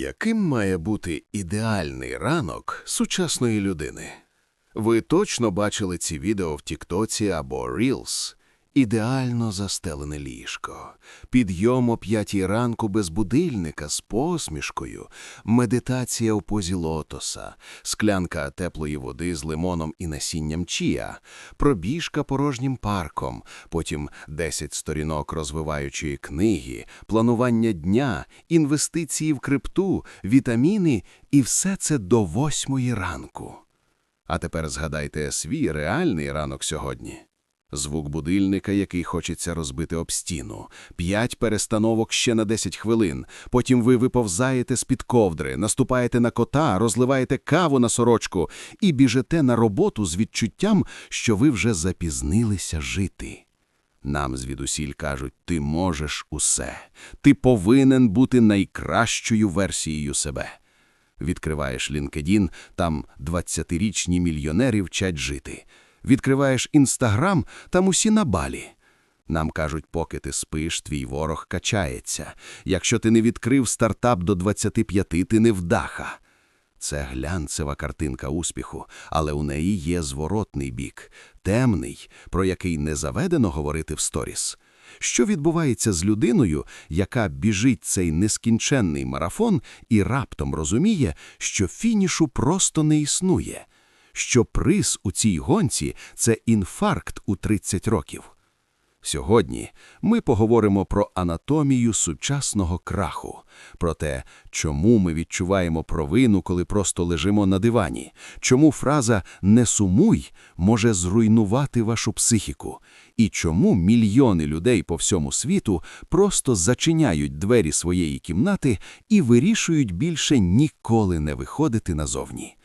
Яким має бути ідеальний ранок сучасної людини? Ви точно бачили ці відео в Тіктоці або Reels. Ідеально застелене ліжко, підйом о п'ятій ранку без будильника з посмішкою, медитація у позі лотоса, склянка теплої води з лимоном і насінням чія, пробіжка порожнім парком, потім 10 сторінок розвиваючої книги, планування дня, інвестиції в крипту, вітаміни. І все це до восьмої ранку. А тепер згадайте свій реальний ранок сьогодні. Звук будильника, який хочеться розбити об стіну, п'ять перестановок ще на 10 хвилин. Потім ви виповзаєте з-під ковдри, наступаєте на кота, розливаєте каву на сорочку і біжите на роботу з відчуттям, що ви вже запізнилися жити. Нам звідусіль кажуть, ти можеш усе, ти повинен бути найкращою версією себе. Відкриваєш LinkedIn, там 20-річні мільйонери вчать жити. Відкриваєш Інстаграм, там усі на балі. Нам кажуть, поки ти спиш, твій ворог качається. Якщо ти не відкрив стартап до 25, ти не вдаха. Це глянцева картинка успіху, але у неї є зворотний бік, темний, про який не заведено говорити в сторіс. Що відбувається з людиною, яка біжить цей нескінченний марафон і раптом розуміє, що фінішу просто не існує, що приз у цій гонці це інфаркт у 30 років. Сьогодні ми поговоримо про анатомію сучасного краху, про те, чому ми відчуваємо провину, коли просто лежимо на дивані, чому фраза «не сумуй» може зруйнувати вашу психіку, і чому мільйони людей по всьому світу просто зачиняють двері своєї кімнати і вирішують більше ніколи не виходити назовні.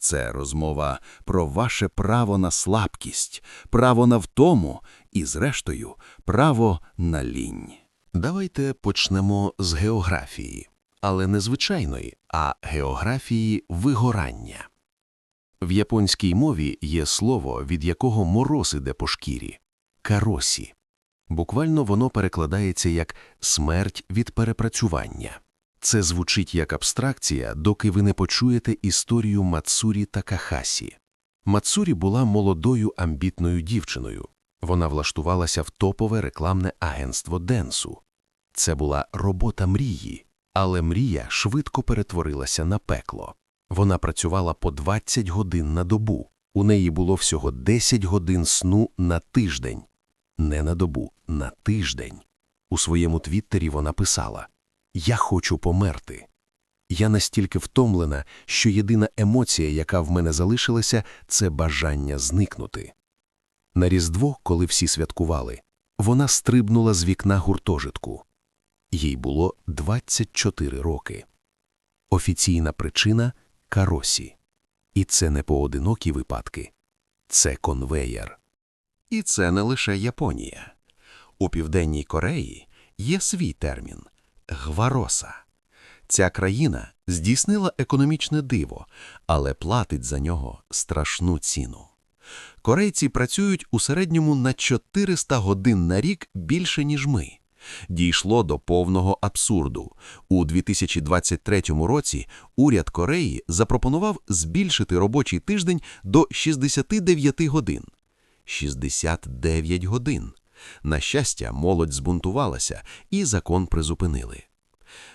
Це розмова про ваше право на слабкість, право на втому і, зрештою, право на лінь. Давайте почнемо з географії, але не звичайної, а географії вигорання. В японській мові є слово, від якого мороз іде по шкірі каросі. Буквально воно перекладається як смерть від перепрацювання. Це звучить як абстракція, доки ви не почуєте історію Мацурі Такахасі. Мацурі була молодою амбітною дівчиною. Вона влаштувалася в топове рекламне агентство Денсу. Це була робота мрії, але мрія швидко перетворилася на пекло. Вона працювала по 20 годин на добу. У неї було всього 10 годин сну на тиждень. Не на добу, на тиждень. У своєму твіттері вона писала Я хочу померти. Я настільки втомлена, що єдина емоція, яка в мене залишилася, це бажання зникнути. На Різдво, коли всі святкували, вона стрибнула з вікна гуртожитку. Їй було 24 роки. Офіційна причина каросі. І це не поодинокі випадки, це конвеєр. І це не лише Японія. У Південній Кореї є свій термін гвароса. Ця країна здійснила економічне диво, але платить за нього страшну ціну. Корейці працюють у середньому на 400 годин на рік більше, ніж ми. Дійшло до повного абсурду. У 2023 році уряд Кореї запропонував збільшити робочий тиждень до 69 годин. 69 годин. На щастя, молодь збунтувалася і закон призупинили.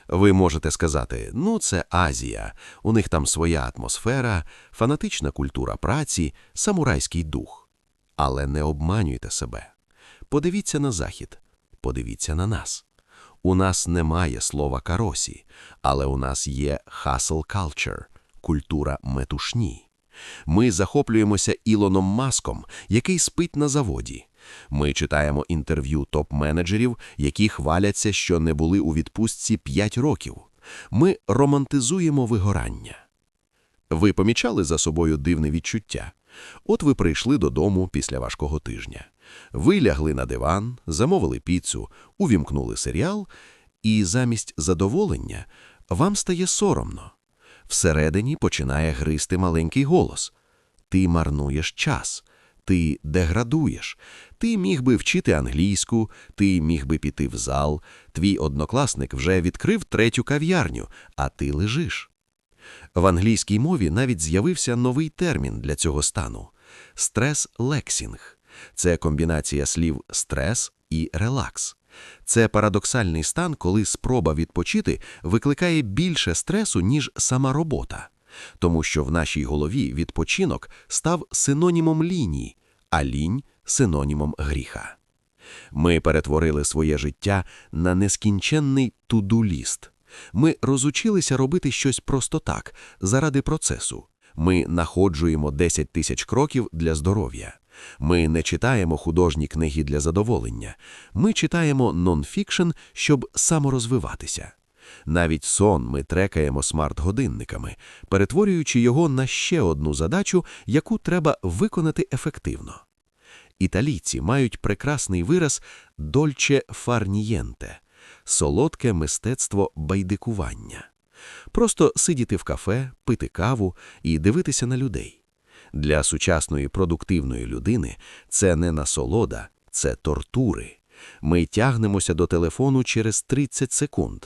Ви можете сказати, ну це Азія, у них там своя атмосфера, фанатична культура праці, самурайський дух. Але не обманюйте себе. Подивіться на захід, подивіться на нас. У нас немає слова каросі, але у нас є hustle culture – культура метушні. Ми захоплюємося Ілоном Маском, який спить на заводі. Ми читаємо інтерв'ю топ-менеджерів, які хваляться, що не були у відпустці 5 років. Ми романтизуємо вигорання. Ви помічали за собою дивне відчуття? От ви прийшли додому після важкого тижня. Ви лягли на диван, замовили піцу, увімкнули серіал, і замість задоволення вам стає соромно. Всередині починає гризти маленький голос. Ти марнуєш час, Ти деградуєш. Ти міг би вчити англійську, ти міг би піти в зал, твій однокласник вже відкрив третю кав'ярню, а ти лежиш. В англійській мові навіть з'явився новий термін для цього стану – стрес-лексінг. Це комбінація слів «стрес» і «релакс». Це парадоксальний стан, коли спроба відпочити викликає більше стресу, ніж сама робота. Тому що в нашій голові відпочинок став синонімом лінії, а лінь – синонімом гріха. Ми перетворили своє життя на нескінченний туду-ліст. Ми розучилися робити щось просто так, заради процесу. Ми находжуємо 10 тисяч кроків для здоров'я. Ми не читаємо художні книги для задоволення. Ми читаємо нонфікшн, щоб саморозвиватися. Навіть сон ми трекаємо смарт-годинниками, перетворюючи його на ще одну задачу, яку треба виконати ефективно. Італійці мають прекрасний вираз «дольче фарнієнте» – солодке мистецтво байдикування. Просто сидіти в кафе, пити каву і дивитися на людей. Для сучасної продуктивної людини це не насолода, це тортури. Ми тягнемося до телефону через 30 секунд.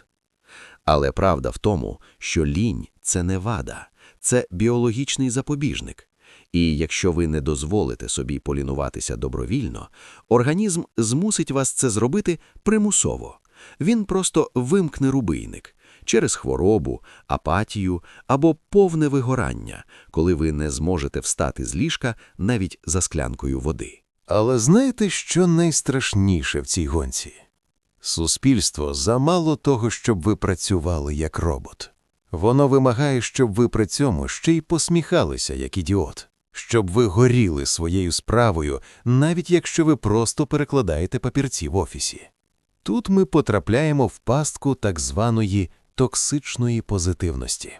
Але правда в тому, що лінь – це не вада, це біологічний запобіжник. І якщо ви не дозволите собі полінуватися добровільно, організм змусить вас це зробити примусово. Він просто вимкне рубийник через хворобу, апатію або повне вигорання, коли ви не зможете встати з ліжка навіть за склянкою води. Але знаєте, що найстрашніше в цій гонці? Суспільство замало того, щоб ви працювали як робот. Воно вимагає, щоб ви при цьому ще й посміхалися як ідіот, щоб ви горіли своєю справою, навіть якщо ви просто перекладаєте папірці в офісі. Тут ми потрапляємо в пастку так званої токсичної позитивності.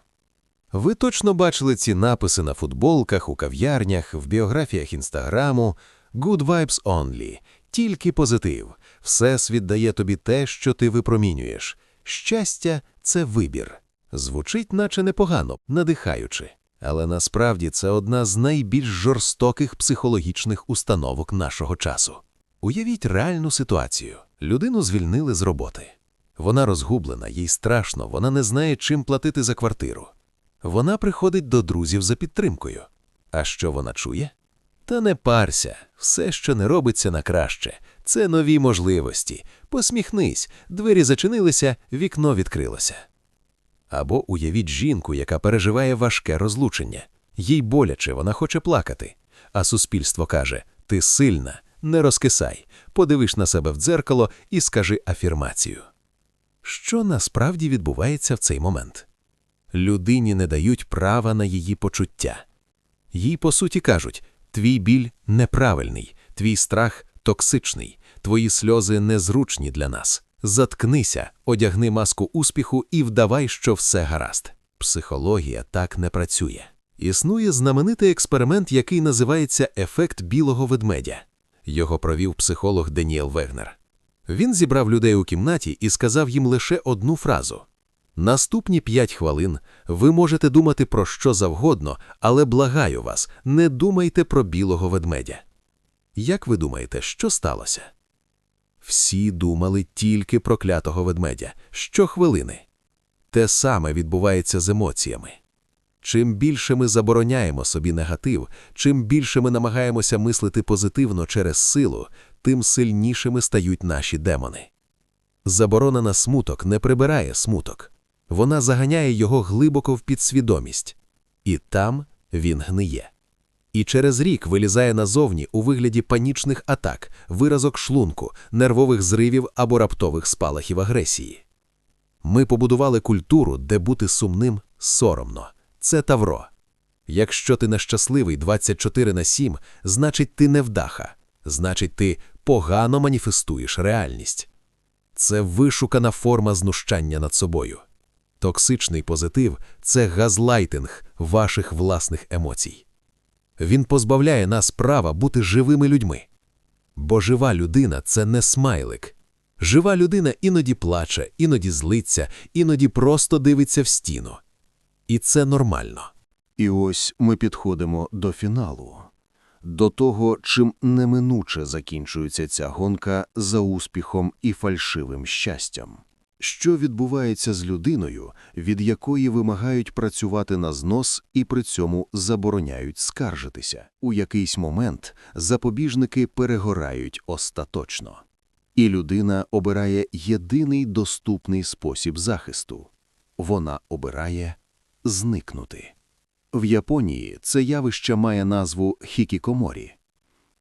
Ви точно бачили ці написи на футболках, у кав'ярнях, в біографіях інстаграму «Good vibes only», тільки позитив. Всесвіт дає тобі те, що ти випромінюєш. Щастя це вибір. Звучить, наче непогано, надихаючи. Але насправді це одна з найбільш жорстоких психологічних установок нашого часу. Уявіть реальну ситуацію. Людину звільнили з роботи. Вона розгублена, їй страшно, вона не знає, чим платити за квартиру. Вона приходить до друзів за підтримкою. А що вона чує? Та не парся, все, що не робиться на краще, це нові можливості. Посміхнись, двері зачинилися, вікно відкрилося. Або уявіть жінку, яка переживає важке розлучення. Їй боляче, вона хоче плакати. А суспільство каже: Ти сильна, не розкисай, подивиш на себе в дзеркало і скажи афірмацію. Що насправді відбувається в цей момент? Людині не дають права на її почуття. Їй, по суті, кажуть: твій біль неправильний, твій страх токсичний, твої сльози незручні для нас. Заткнися, одягни маску успіху і вдавай, що все гаразд. Психологія так не працює. Існує знаменитий експеримент, який називається ефект білого ведмедя. Його провів психолог Деніел Вегнер. Він зібрав людей у кімнаті і сказав їм лише одну фразу: Наступні п'ять хвилин ви можете думати про що завгодно, але благаю вас, не думайте про білого ведмедя. Як ви думаєте, що сталося? Всі думали тільки про клятого ведмедя щохвилини. Те саме відбувається з емоціями. Чим більше ми забороняємо собі негатив, чим більше ми намагаємося мислити позитивно через силу, тим сильнішими стають наші демони. Заборона на смуток не прибирає смуток, вона заганяє його глибоко в підсвідомість, і там він гниє. І через рік вилізає назовні у вигляді панічних атак, виразок шлунку, нервових зривів або раптових спалахів агресії. Ми побудували культуру, де бути сумним соромно. Це тавро. Якщо ти нещасливий 24 на 7, значить ти невдаха, значить ти погано маніфестуєш реальність. Це вишукана форма знущання над собою. Токсичний позитив це газлайтинг ваших власних емоцій. Він позбавляє нас права бути живими людьми. Бо жива людина це не смайлик. Жива людина іноді плаче, іноді злиться, іноді просто дивиться в стіну. І це нормально. І ось ми підходимо до фіналу. до того, чим неминуче закінчується ця гонка за успіхом і фальшивим щастям. Що відбувається з людиною, від якої вимагають працювати на знос і при цьому забороняють скаржитися? У якийсь момент запобіжники перегорають остаточно. І людина обирає єдиний доступний спосіб захисту. Вона обирає зникнути. В Японії це явище має назву хікікоморі.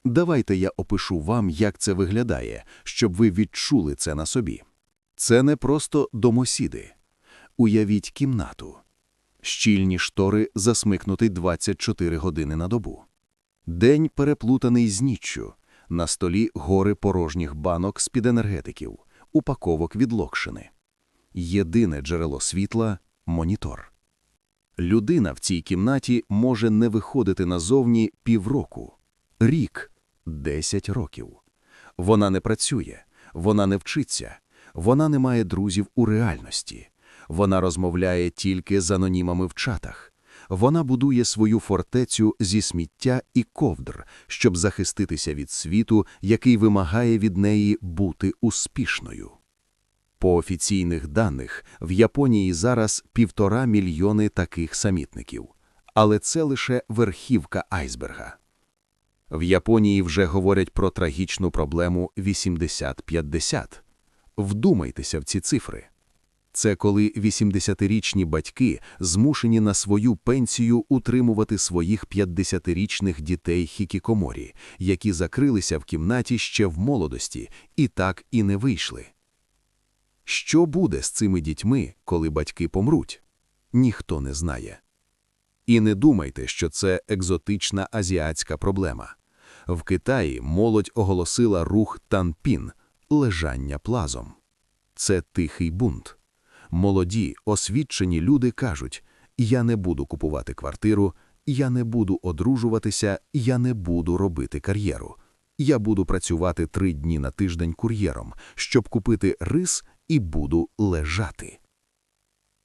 Давайте я опишу вам, як це виглядає, щоб ви відчули це на собі. Це не просто домосіди. Уявіть кімнату. Щільні штори засмикнуті 24 години на добу. День переплутаний з ніччю. На столі гори порожніх банок з-під енергетиків, упаковок від локшини. Єдине джерело світла – монітор. Людина в цій кімнаті може не виходити назовні півроку, рік, 10 років. Вона не працює, вона не вчиться, вона не має друзів у реальності. Вона розмовляє тільки з анонімами в чатах. Вона будує свою фортецю зі сміття і ковдр, щоб захиститися від світу, який вимагає від неї бути успішною. По офіційних даних, в Японії зараз півтора мільйони таких самітників. Але це лише верхівка айсберга. В Японії вже говорять про трагічну проблему 80-50. Вдумайтеся в ці цифри. Це коли 80-річні батьки змушені на свою пенсію утримувати своїх 50-річних дітей хікікоморі, які закрилися в кімнаті ще в молодості і так і не вийшли. Що буде з цими дітьми, коли батьки помруть? Ніхто не знає. І не думайте, що це екзотична азіатська проблема. В Китаї молодь оголосила рух танпін – лежання плазом. Це тихий бунт. Молоді, освічені люди кажуть, я не буду купувати квартиру, я не буду одружуватися, я не буду робити кар'єру. Я буду працювати три дні на тиждень кур'єром, щоб купити рис і буду лежати.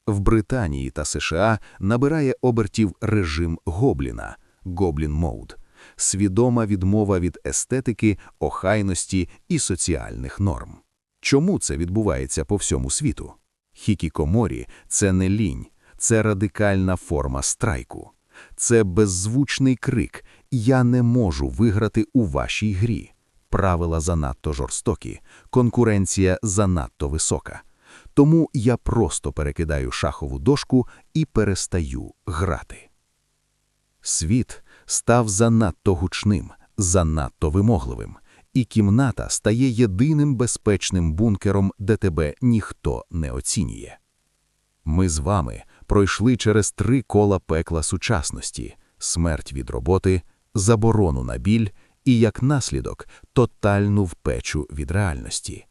В Британії та США набирає обертів режим Гобліна – Гоблін Моуд, свідома відмова від естетики, охайності і соціальних норм. Чому це відбувається по всьому світу? Хікікоморі – це не лінь, це радикальна форма страйку. Це беззвучний крик «Я не можу виграти у вашій грі». Правила занадто жорстокі, конкуренція занадто висока. Тому я просто перекидаю шахову дошку і перестаю грати. Світ став занадто гучним, занадто вимогливим, і кімната стає єдиним безпечним бункером, де тебе ніхто не оцінює. Ми з вами пройшли через три кола пекла сучасності: смерть від роботи, заборону на біль і, як наслідок, тотальну впечу від реальності.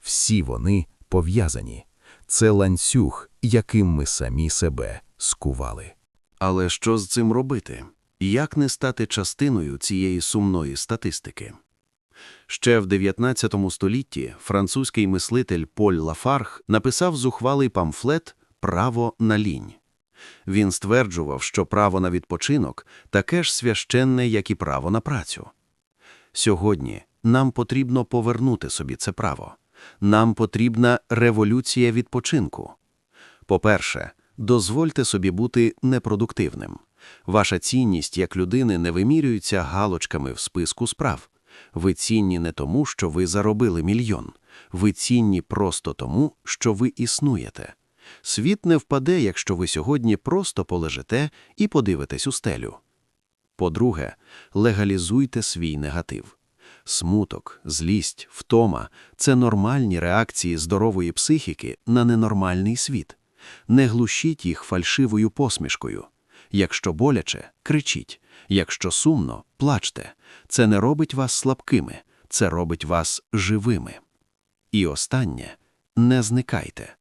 Всі вони пов'язані. Це ланцюг, яким ми самі себе скували. Але що з цим робити? Як не стати частиною цієї сумної статистики? Ще в 19 столітті французький мислитель Поль Лафарг написав зухвалий памфлет «Право на лінь». Він стверджував, що право на відпочинок таке ж священне, як і право на працю. Сьогодні нам потрібно повернути собі це право. Нам потрібна революція відпочинку. По-перше, дозвольте собі бути непродуктивним. Ваша цінність як людини не вимірюється галочками в списку справ. Ви цінні не тому, що ви заробили мільйон. Ви цінні просто тому, що ви існуєте. Світ не впаде, якщо ви сьогодні просто полежите і подивитесь у стелю. По-друге, легалізуйте свій негатив. Смуток, злість, втома це нормальні реакції здорової психіки на ненормальний світ. Не глушіть їх фальшивою посмішкою. Якщо боляче, кричіть, якщо сумно, плачте. Це не робить вас слабкими, це робить вас живими. І останнє не зникайте.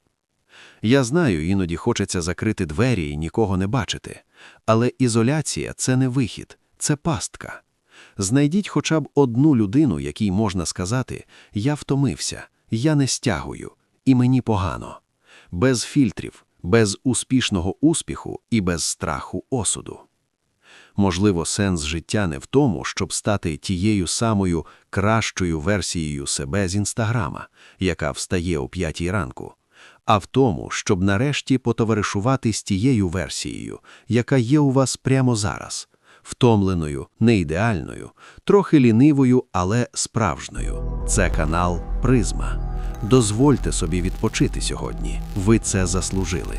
Я знаю, іноді хочеться закрити двері і нікого не бачити, але ізоляція це не вихід, це пастка. Знайдіть хоча б одну людину, якій можна сказати Я втомився, я не стягую, і мені погано, без фільтрів, без успішного успіху і без страху осуду. Можливо, сенс життя не в тому, щоб стати тією самою кращою версією себе з Інстаграма, яка встає о п'ятій ранку, а в тому, щоб нарешті потоваришувати з тією версією, яка є у вас прямо зараз, втомленою, неідеальною, трохи лінивою, але справжньою. Це канал Призма. Дозвольте собі відпочити сьогодні. Ви це заслужили.